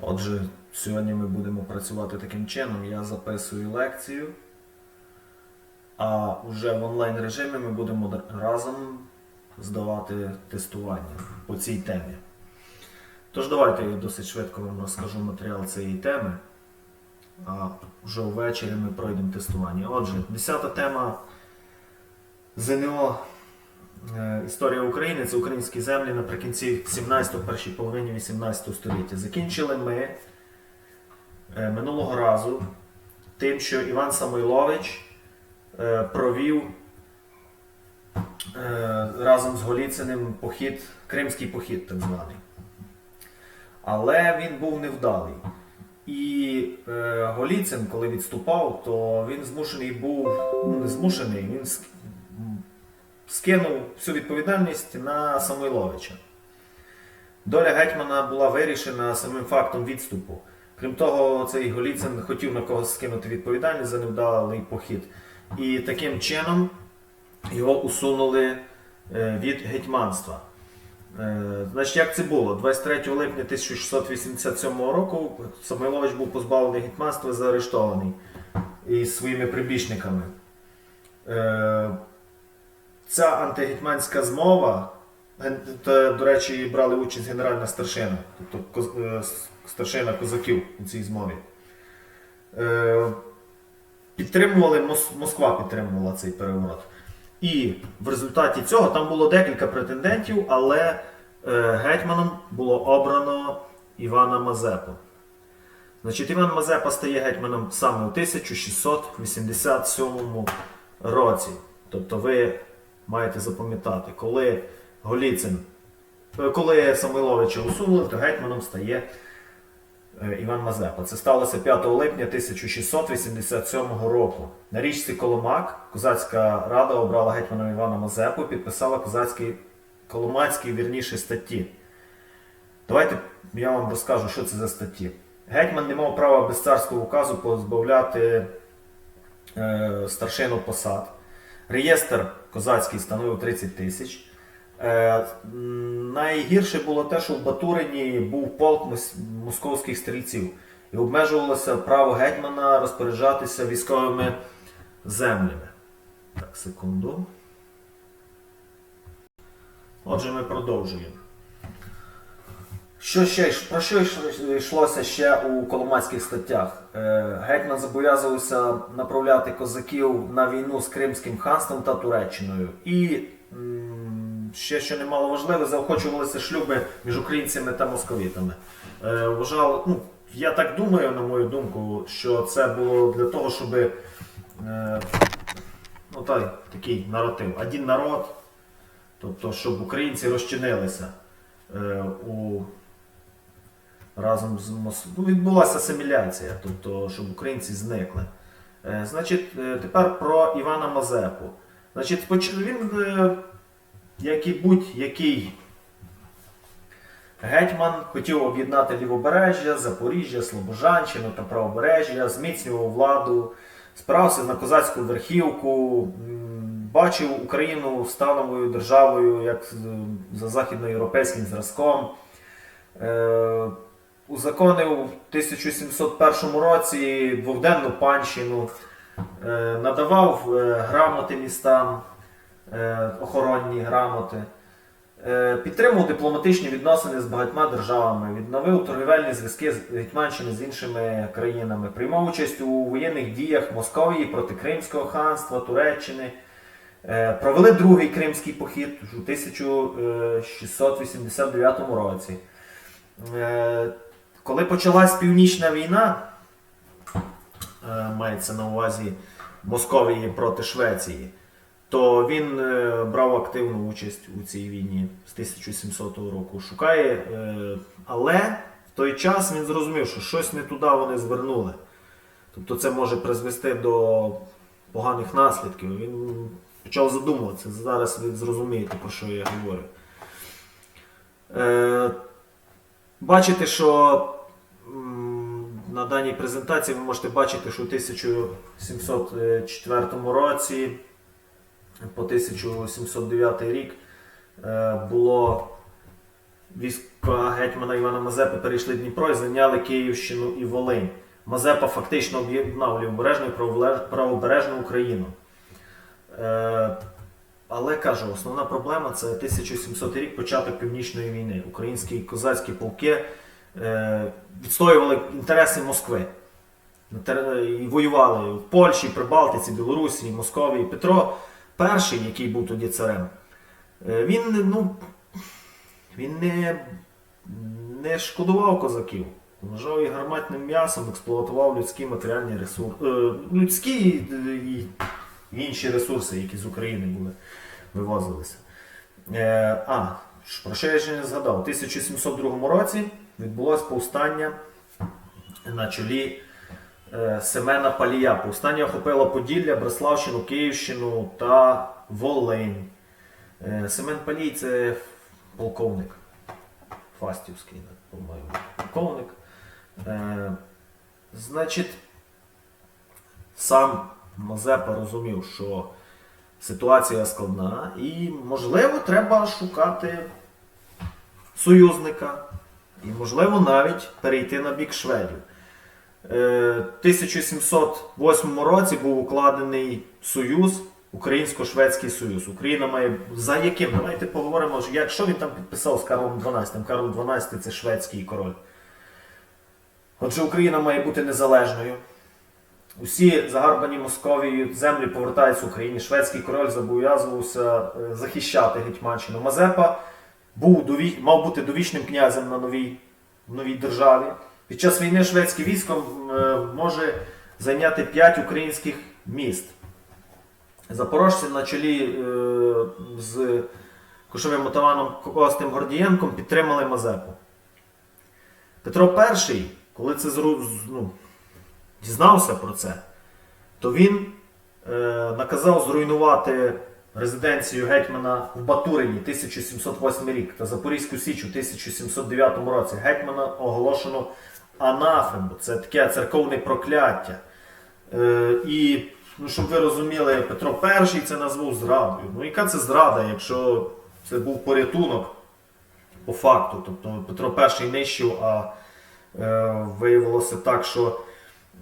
Отже, сьогодні ми будемо працювати таким чином. Я записую лекцію, а вже в онлайн режимі ми будемо разом здавати тестування по цій темі. Тож давайте я досить швидко вам розкажу матеріал цієї теми. А вже ввечері ми пройдемо тестування. Отже, 10 тема ЗНО Історія України це українські землі наприкінці 17-го, першій половині 18 століття. Закінчили ми е, минулого разу тим, що Іван Самойлович е, провів е, разом з Голіциним похід, Кримський похід, так званий. Але він був невдалий. І е, Голіцин, коли відступав, то він змушений був, ну не змушений, він скинув всю відповідальність на Самойловича. Доля гетьмана була вирішена самим фактом відступу. Крім того, цей Голіцин хотів на когось скинути відповідальність за невдалий похід. І таким чином його усунули е, від гетьманства. Е, Значить, як це було? 23 липня 1687 року Самойлович був позбавлений гетьманства і заарештований із своїми прибічниками. Е, Ця антигетьманська змова, та, до речі, брали участь генеральна старшина, тобто е, старшина козаків у цій змові. Е, Підтримували, Москва підтримувала цей переворот. І в результаті цього там було декілька претендентів, але е, гетьманом було обрано Івана Мазепу. Значить, Іван Мазепа стає гетьманом саме у 1687 році. Тобто ви маєте запам'ятати, коли Голіцин, е, коли Самойловича усунули, то гетьманом стає е, Іван Мазепа. Це сталося 5 липня 1687 року. На річці Коломак козацька рада обрала гетьманом Івана Мазепу і підписала козацькі коломацькі вірніше статті. Давайте я вам розкажу, що це за статті. Гетьман не мав права без царського указу позбавляти е, старшину посад. Реєстр козацький становив 30 тисяч. Е, найгірше було те, що в Батурині був полк московських стрільців і обмежувалося право гетьмана розпоряджатися військовими землями. Так, секунду. Отже, ми продовжуємо. Що ще, про що йшлося ще у коломацьких статтях? Е, Гетьман зобов'язувався направляти козаків на війну з Кримським ханством та Туреччиною. І ще що немало важливе, заохочувалися шлюби між українцями та московітами. Е, Вважав, ну, я так думаю, на мою думку, що це було для того, щоб е, ну, той, такий наратив. Один народ, тобто, щоб українці розчинилися у разом з Мос... ну, відбулася асиміляція, тобто, щоб українці зникли. Е, значить, е, тепер про Івана Мазепу. Значить, він, е, як і будь-який гетьман, хотів об'єднати лівобережжя, Запоріжжя, Слобожанщину та правобережжя, зміцнював владу, спирався на козацьку верхівку, бачив Україну становою державою, як за західноєвропейським зразком. Узаконив в 1701 році двовденну панщину, е, надавав е, грамоти містам, е, охоронні грамоти, підтримував дипломатичні відносини з багатьма державами, відновив торгівельні зв'язки з Гетьманщини з іншими країнами, приймав участь у воєнних діях Московії проти Кримського ханства, Туреччини. Провели другий кримський похід у 1689 році. Коли почалась північна війна, е, мається на увазі Московії проти Швеції, то він е, брав активну участь у цій війні з 1700 року. Шукає, е, але в той час він зрозумів, що щось не туди вони звернули. Тобто це може призвести до поганих наслідків. Він почав задумуватися. Зараз ви зрозумієте, про що я говорю. Бачите, що на даній презентації ви можете бачити, що у 1704 році по 1709 рік е, було військ війська гетьмана Івана Мазепи перейшли Дніпро і зайняли Київщину і Волинь. Мазепа фактично об'єднав лівобережну і правобережну Україну. Е, але кажу, основна проблема це 1700 рік, початок Північної війни. Українські козацькі полки е, відстоювали інтереси Москви. І воювали в Польщі, Прибалтиці, Білорусі, Московії. Петро І, який був тоді царем, е, він, ну, він не, не шкодував козаків. Вважав їх гарматним м'ясом, експлуатував людські матеріальні ресурси, е, людські і, і інші ресурси, які з України були, вивозилися. Е, а, про що я ще не згадав? У 1702 році відбулось повстання на чолі е, Семена Палія. Повстання охопило Поділля, Бреславщину, Київщину та Волинь. Е, Семен Палій це полковник. Фастівський, по-моєму, полковник. Е, значить, сам Мазепа розумів, що ситуація складна і, можливо, треба шукати союзника. І, можливо, навіть перейти на бік шведів. Е, В 1708 році був укладений союз, Українсько-Шведський Союз. Україна має за яким? Давайте поговоримо, як, що він там підписав з Карлом XII. Карл XII це шведський король. Отже, Україна має бути незалежною. Усі загарбані Московією землі повертаються Україні. Шведський король зобов'язувався е, захищати Гетьманщину. Мазепа був дові... мав бути довічним князем на новій, новій державі. Під час війни шведське військо е, може зайняти 5 українських міст. Запорожці на чолі е, з кошовим отаманом Костем Гордієнком підтримали Мазепу. Петро І, коли це ну, дізнався про це, то він е, наказав зруйнувати резиденцію гетьмана в Батурині 1708 рік та Запорізьку Січ у 1709 році. Гетьмана оголошено анафему. Це таке церковне прокляття. Е, і, ну, щоб ви розуміли, Петро І це назвав зрадою. Ну, яка це зрада, якщо це був порятунок по факту? Тобто Петро І нищив, а е, виявилося так, що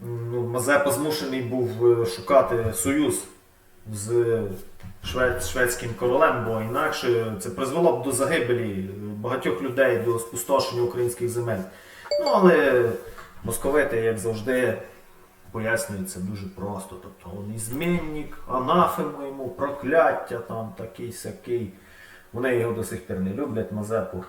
ну, Мазепа змушений був е, шукати союз з швед, шведським королем, бо інакше це призвело б до загибелі багатьох людей, до спустошення українських земель. Ну, але московити, як завжди, пояснюють це дуже просто. Тобто він змінник, анафема йому, прокляття там такий сякий. Вони його до сих пір не люблять, Мазепу.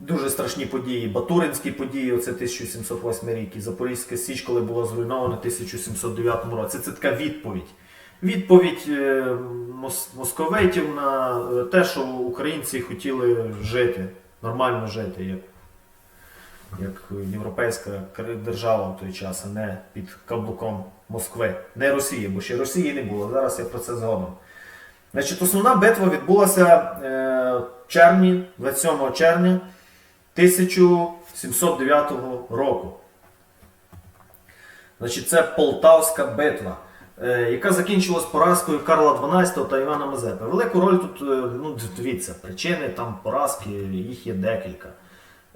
Дуже страшні події. Батуринські події, оце 1708 рік, і Запорізька Січ, коли була зруйнована в 1709 році. Це така відповідь. Відповідь е, мос- московитів на е, те, що українці хотіли жити, нормально жити, як, як європейська держава в той час, а не під каблуком Москви. Не Росії, бо ще Росії не було. Зараз я про це згодом. Значить, основна битва відбулася е, червні, 27 червня 1709 року. Значить, це Полтавська битва, е, яка закінчилась поразкою Карла XII та Івана Мазепи. Велику роль тут, е, ну, дивіться, причини там поразки, їх є декілька.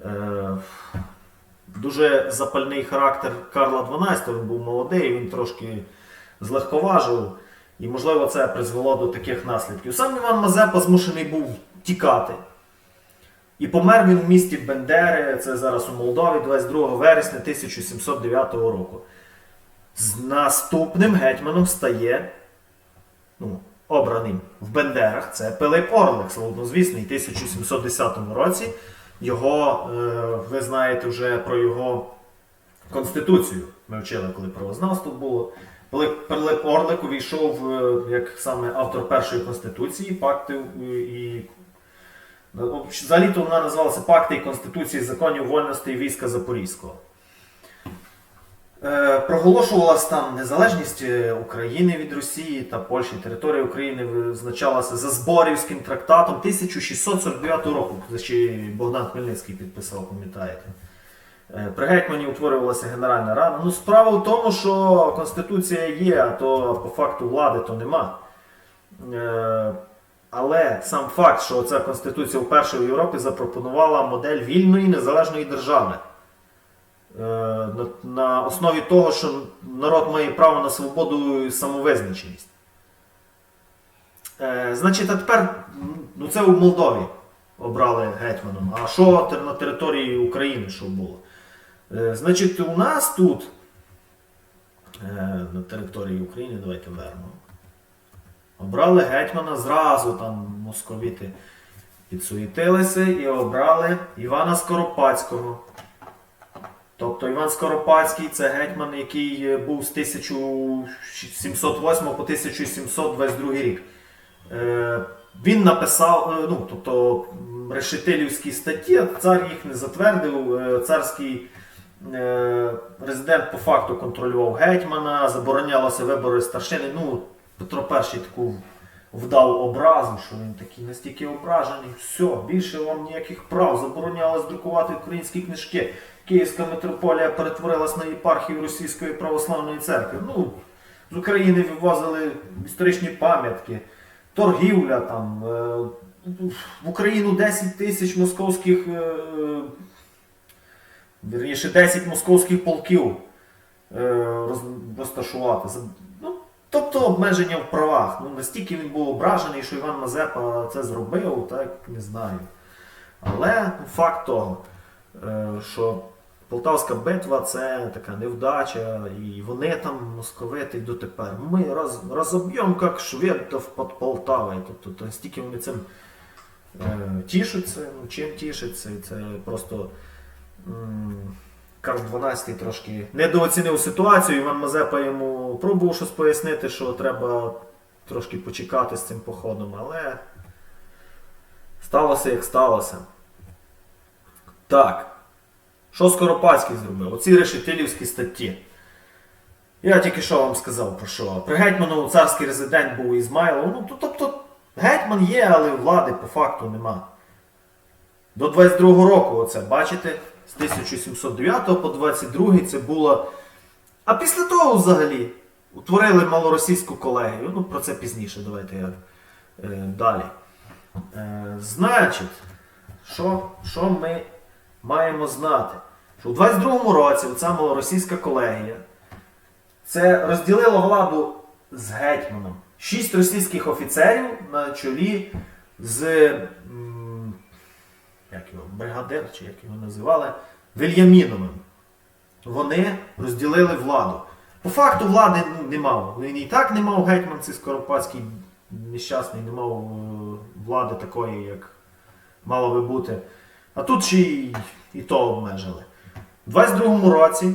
Е, дуже запальний характер Карла XII, він був молодий, він трошки злегковажив. І, можливо, це призвело до таких наслідків. Сам Іван Мазепа змушений був тікати. І помер він в місті Бендери, це зараз у Молдові, 22 вересня 1709 року. З наступним гетьманом стає ну, обраним в Бендерах. Це Пилип Орлик, славнозвісний, в 1710 році. Його, е, ви знаєте вже про його конституцію. Ми вчили, коли правознавство було. Пилип, Орлик увійшов е, як саме автор першої конституції, пактів е, і Взагалі-то вона називалася Пакти і Конституції законів вольності війська Запорізького. Е, проголошувалась там незалежність е, України від Росії та Польщі. Територія України визначалася за Зборівським трактатом 1649 року. Ще Богдан Хмельницький підписав, пам'ятаєте. Е, При гетьмані утворювалася Генеральна Рада. Ну, справа в тому, що Конституція є, а то по факту влади то нема. Але сам факт, що ця конституція вперше в Європі запропонувала модель вільної незалежної держави. Е, на, основі того, що народ має право на свободу і самовизначеність. Е, значить, а тепер ну це у Молдові обрали гетьманом. А що на території України що було? Е, значить, у нас тут на території України, давайте вернемо. Обрали гетьмана зразу там московіти підсуетилися і обрали Івана Скоропадського. Тобто Іван Скоропадський це гетьман, який був з 1708 по 1722 рік. Е, Він написав, е, ну, тобто решетилівські статті, цар їх не затвердив, е, царський резидент по факту контролював гетьмана, заборонялося вибори старшини. Ну, Петро І таку вдав образу, що він такий настільки ображений. Все, більше вам ніяких прав. Заборонялось друкувати українські книжки. Київська митрополія перетворилась на єпархію Російської православної церкви. Ну, з України вивозили історичні пам'ятки, торгівля там. е, В Україну 10 тисяч московських, е, вірніше, 10 московських полків е, розташувати. Тобто обмеження в правах. Ну, настільки він був ображений, що Іван Мазепа це зробив, так не знаю. Але ну, факт того, е, що Полтавська битва це така невдача, і вони там московити дотепер. Ми роз, розоб'ємо як шведов під Полтавою. Тобто настільки вони цим е, тішаться, ну чим тішаться, це просто. м, Карл 12 трошки недооцінив ситуацію. Іван Мазепа йому пробував щось пояснити, що треба трошки почекати з цим походом, але сталося як сталося. Так. Що Скоропадський зробив? Оці решетилівські статті. Я тільки що вам сказав про що. При гетьману царський резидент був Ізмайлов. Ну, то- тобто, гетьман є, але влади по факту нема. До 22-го року, оце, бачите, з 1709 по 22 це було. А після того взагалі утворили малоросійську колегію. Ну, про це пізніше, давайте я е, далі. Е, значить, що, що ми маємо знати? Що у 22-му році оця малоросійська колегія це розділила владу з гетьманом. Шість російських офіцерів на чолі з як його, бригадир, чи як його називали, Вільяміновим. Вони розділили владу. По факту влади ну, не мав. Він і так не мав гетьман, цей Скоропадський нещасний, не мав е, влади такої, як мало би бути. А тут ще й, і то обмежили. У 22-му році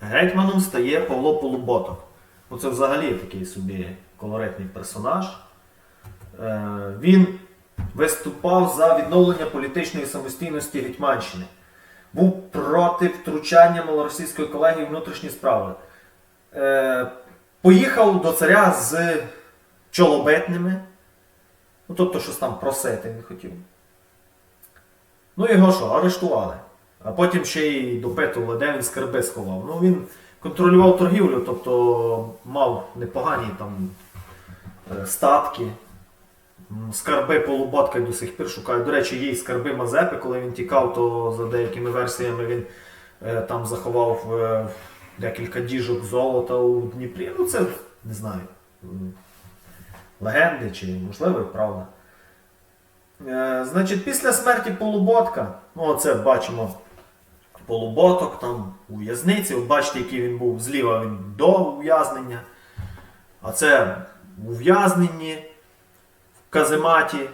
гетьманом стає Павло Полуботок. Ну, це взагалі такий собі колоритний персонаж. Е, він виступав за відновлення політичної самостійності Гетьманщини. Був проти втручання малоросійської колегії внутрішні справи. Е, поїхав до царя з чолобитними. Ну, тобто, щось там просити він хотів. Ну, його що, арештували. А потім ще й допитували, де він скарби сховав. Ну, він контролював торгівлю, тобто мав непогані там е, статки. Скарби полуботка до сих пір шукають. До речі, є й скарби Мазепи, коли він тікав, то за деякими версіями він е, там заховав е, декілька діжок золота у Дніпрі. Ну, це не знаю. Легенди чи можливо і правда. Е, значить, після смерті Полуботка, ну оце бачимо Полуботок там у в'язниці. Бачите, який він був зліва він до ув'язнення. А це у в'язненні в казематі,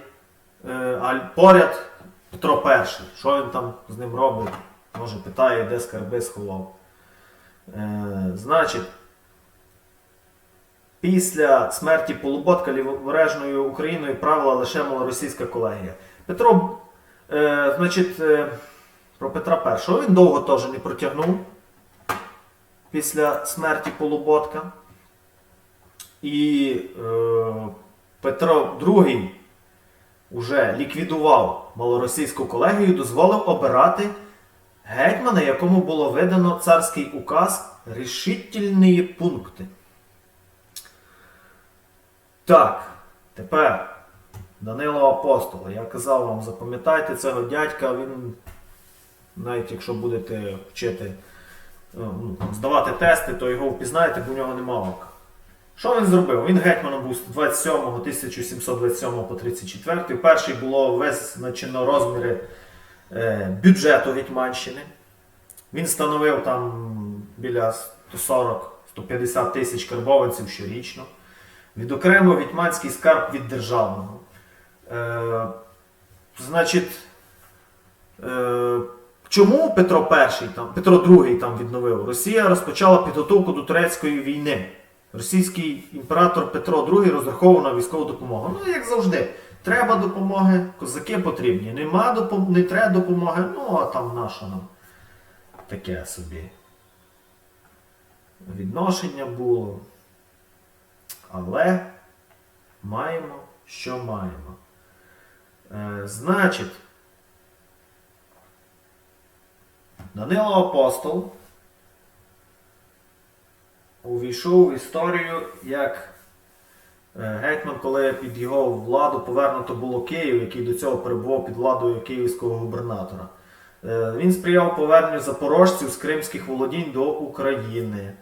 е, поряд Петро І. Що він там з ним робить? Може питає, де скарби сховав. Е, значить, після смерті Полуботка лівобережною Україною правила лише малоросійська колегія. Петро, е, значить, про Петра І. Він довго теж не протягнув після смерті Полуботка. І е, Петро II уже ліквідував малоросійську колегію, дозволив обирати гетьмана, якому було видано царський указ рішительні пункти. Так. Тепер Данило Апостол. Я казав вам, запам'ятайте цього дядька, він, навіть якщо будете вчити, ну, здавати тести, то його впізнаєте, бо в нього нема ока. Що він зробив? Він гетьманом був з 27 1727 по 34. Перший було визначено розміри е, бюджету Гетьманщини. Він становив там біля 140-150 тисяч карбованців щорічно. Відокремив гетьманський скарб від державного. Е, значить, е, чому Петро І, там, Петро II там відновив? Росія розпочала підготовку до турецької війни. Російський імператор Петро II розраховував на військову допомогу. Ну, як завжди, треба допомоги, козаки потрібні. Нема допом... не треба допомоги, ну а там наша нам таке собі відношення було. Але маємо, що маємо. Е, значить, Данило Апостол увійшов в історію як е, гетьман, коли під його владу повернуто було Київ, який до цього перебував під владою київського губернатора. Е, Він сприяв поверненню запорожців з кримських володінь до України.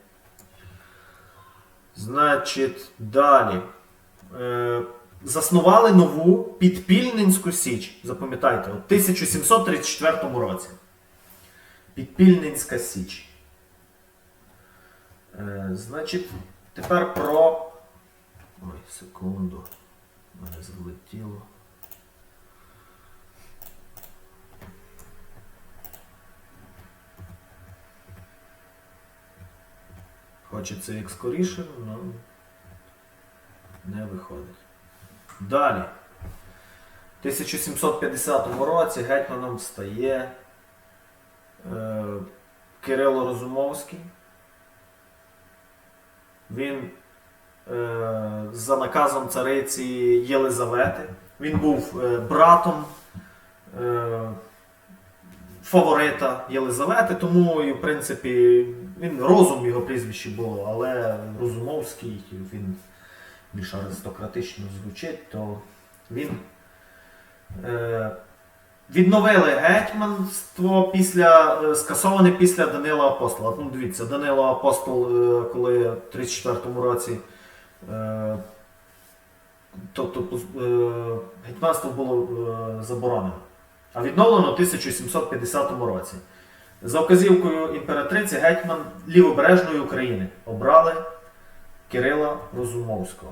Значить, далі. Е, Заснували нову підпільненську Січ. Запам'ятайте, у 1734 році. Підпільненська Січ. Е, значить, тепер про. Ой, секунду. Мене злетіло. Хочеться як скоріше, але не виходить. Далі. В 1750 році гетьманом стає е, Кирило Розумовський. Він е, за наказом цариці Єлизавети. Він був е, братом е, фаворита Єлизавети, тому, і, в принципі, він розум його прізвище було, але Розумовський він більш аристократично звучить, то він е, відновили гетьманство після е, скасоване після Данила Апостола. Ну, дивіться, Данило Апостол, е, коли в 34-му році е, тобто гетьманство було заборонено. А відновлено в 1750 році. За вказівкою імператриці гетьман Лівобережної України обрали Кирила Розумовського.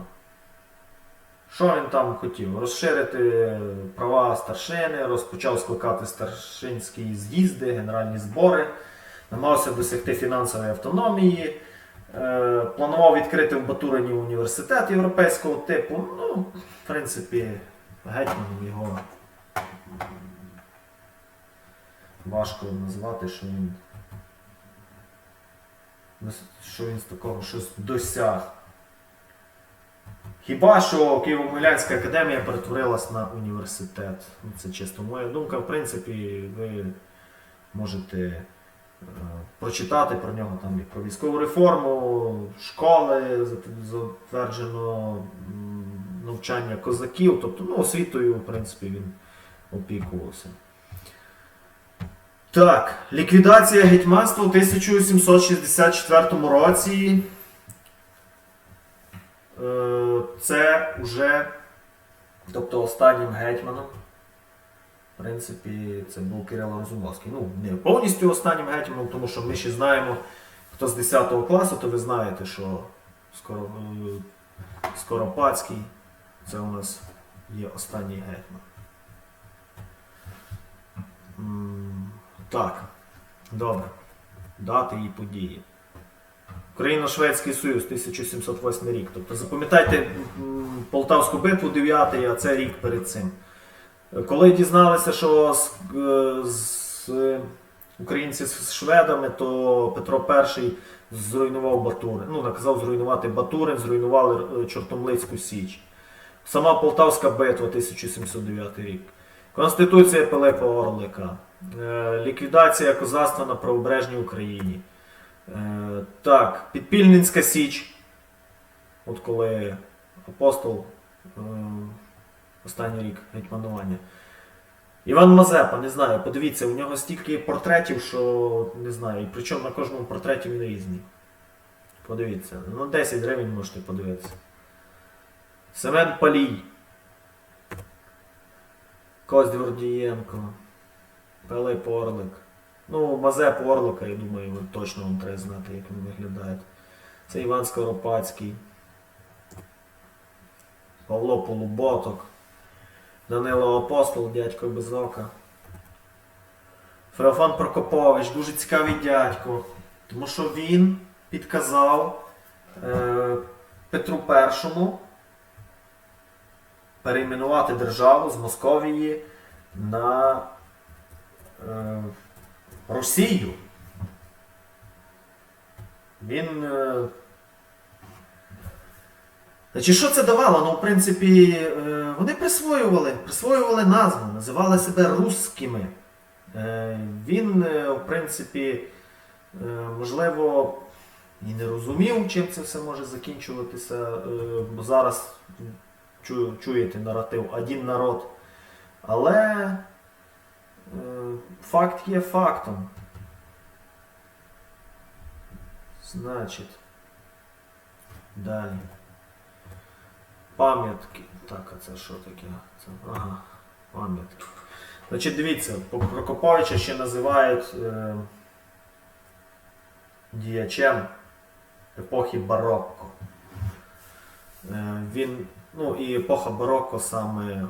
Що він там хотів? Розширити права старшини, розпочав скликати старшинські з'їзди, генеральні збори, намагався досягти фінансової автономії, е, планував відкрити в Батурині університет європейського типу. Ну, в принципі, гетьманом його важко назвати, що він, що він з такого щось досяг. Хіба що Києво-Могилянська академія перетворилась на університет. Ну, Це чисто моя думка. В принципі, ви можете е, прочитати про нього там і про військову реформу, школи, затверджено навчання козаків. Тобто, ну, освітою, в принципі, він опікувався. Так, ліквідація гетьманства у 1764 році. Е, Це вже, тобто останнім гетьманом. В принципі, це був Кирило Розумовський. Ну, не повністю останнім гетьманом, тому що ми ще знаємо, хто з 10 класу, то ви знаєте, що е, Скоропадський це у нас є останній гетьман. Так, добре. Дати і події. Україно-Шведський Союз 1708 рік. Тобто запам'ятайте Полтавську битву 9, а це рік перед цим. Коли дізналися, що з, е, з е, українці з шведами, то Петро І зруйнував Батурин. Ну, наказав зруйнувати Батурин, зруйнували е, Чортомлицьку Січ. Сама Полтавська битва 1709 рік. Конституція Пилипа Орлика. Ліквідація козацтва на правобережній Україні. Е, Так, Підпільненська Січ. От коли апостол е, останній рік гетьманування. Іван Мазепа, не знаю, подивіться, у нього стільки портретів, що не знаю, і причому на кожному портреті він різний. Подивіться. Ну, 10 гривень можете подивитися. Семен Палій. Кость Гордієнко. Пилип Орлик. Ну, Мазеп Орлика, я думаю, ви точно вам треба знати, як він виглядає. Це Іван Скоропадський. Павло Полуботок. Данило Апостол, дядько без ока. Феофан Прокопович, дуже цікавий дядько. Тому що він підказав е, Петру І перейменувати державу з Московії на е, Росію. Він. Е, Значить, що це давало? Ну, в принципі, е, вони присвоювали, присвоювали назву, називали себе русскими. Е, Він, в принципі, можливо, і не розумів, чим це все може закінчуватися, бо зараз чуєте наратив один народ. Але факт є фактом. Значить, далі. Пам'ятки. Так, а це що таке? Це, ага, пам'ятки. Значить, дивіться, По- Прокоповича ще називають е, діячем епохи барокко. Е, він, ну і епоха барокко саме е,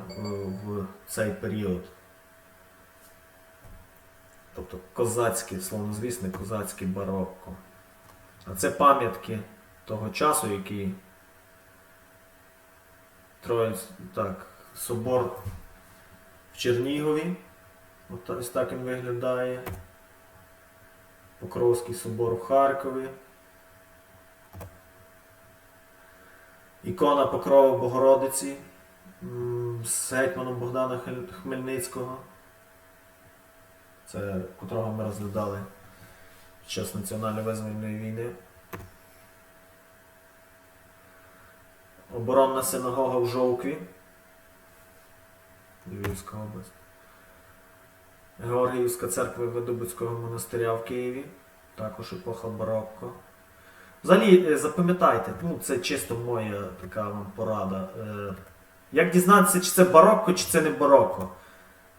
в цей період. Тобто козацьке, словнозвісне козацьке барокко. А це пам'ятки того часу, які Троїць, так, собор в Чернігові. Ось так він виглядає. Покровський собор в Харкові. Ікона Покрова Богородиці з гетьманом Богдана Хмельницького. Це котрого ми розглядали під час національно визвольної війни. Оборонна синагога в Жовкві. Львівська область. Георгіївська церква Видобицького монастиря в Києві. Також епоха барокко. Взагалі, е, запам'ятайте, ну це чисто моя така вам порада. Е, Як дізнатися, чи це барокко, чи це не барокко?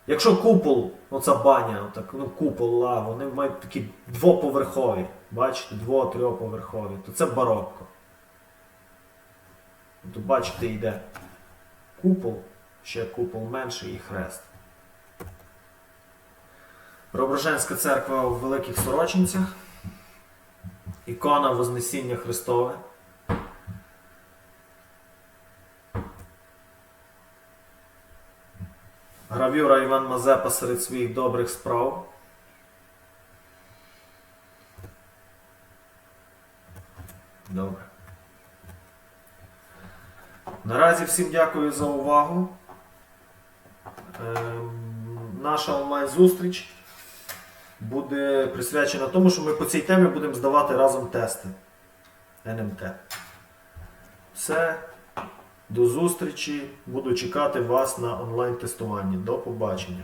Якщо купол, оця баня, отак, ну купол, ла, вони мають такі двоповерхові, бачите, дво-трьохповерхові, то це барокко. То бачите, йде купол, ще купол менший і хрест. Преображенська церква в Великих Сорочинцях. Ікона Вознесіння Христове. Гравюра Іван Мазепа серед своїх добрих справ. Добре. Наразі всім дякую за увагу. Ем, наша онлайн-зустріч буде присвячена тому, що ми по цій темі будемо здавати разом тести НМТ. Все. До зустрічі. Буду чекати вас на онлайн-тестуванні. До побачення.